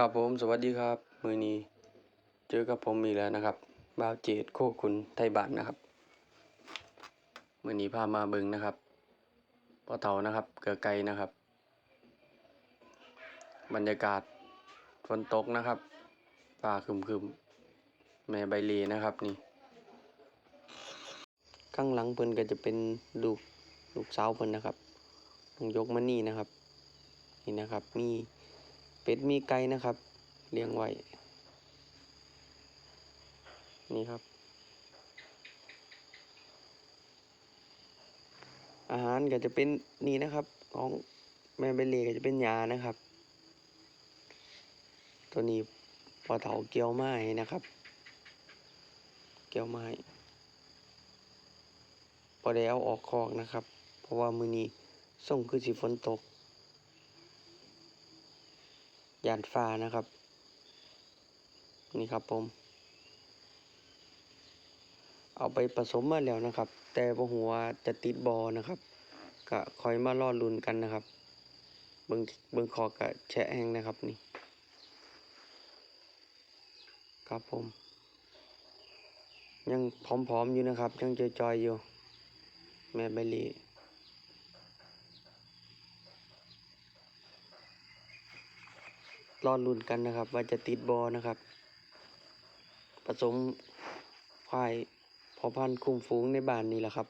ครับผมสวัสดีครับ มือนี้เจอกับผมอีกแล้วนะครับบ่าวเจดโคคุณไทยบานนะครับ มือนี้พามาเบิงนะครับพ่อเฒ่านะครับเกือไกลนะครับ บรรยากาศฝนตกนะครับฟ้าครึมแม่ใบเลนะครับนี่ ข้างหลังเพิ่นก็จะเป็นลูกลูกสาวเพิ่นนะครับน้องยกมานี่นะครับ นี่นะครับมี เป็ดมีไก่นะครับ เลี้ยงไว้ นี่ครับ อาหารก็จะเป็นนี่นะครับ ของแม่เบลเล่ก็จะเป็นยานะครับ ตัวนี้พอเถาเกี่ยวไม้นะครับ เกี่ยวไม้พอได้เอาออกคอกนะครับ เพราะว่ามือนี้ส่งคือสิฝนตก ยานฟ้านะครับ นี่ครับผม เอาไปผสมมาแล้วนะครับ แต่บ่หัวจะติดบอนะครับ ก็คอยมารอลุนกันนะครับ เบิงเบิงคอกะแฉะแห้งนะครับนี่ ครับผม ยังพร้อมๆอยู่นะครับ ยังจอยๆอยู่ แม่ใบลี รอดลุ้นกันนะครับ ว่าจะติดบอนะครับ ผสมควายพอพันคุ้มฟูงในบ้านนี่แหละครับ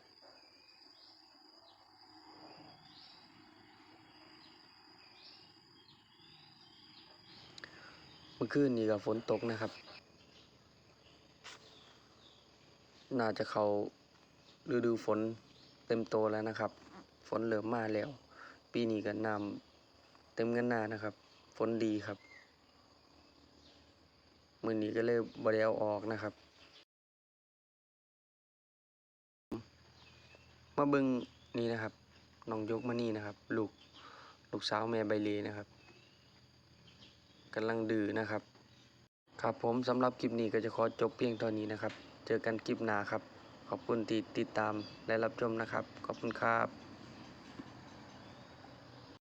เมื่อคืนนี้ก็ฝนตกนะครับ น่าจะเขาฤดูฝนเต็มโตแล้วนะครับ ฝนเริ่มมาแล้ว ปีนี้ก็น้ำเต็มกันหน้านะครับ ฝนดีครับ มือนี้ก็เลยบริเอาออกนะครับ มาเบิ่งนี่นะครับน้องยกมานี่นะครับ ลูกลูกสาวแม่ใบเลนะครับกำลังดื้อนะครับ ครับผมสำหรับคลิปนี้ก็จะขอจบเพียงเท่านี้นะครับ เจอกันคลิปหน้าครับ ขอบคุณที่ติดตามและรับชมนะครับ ขอบคุณครับ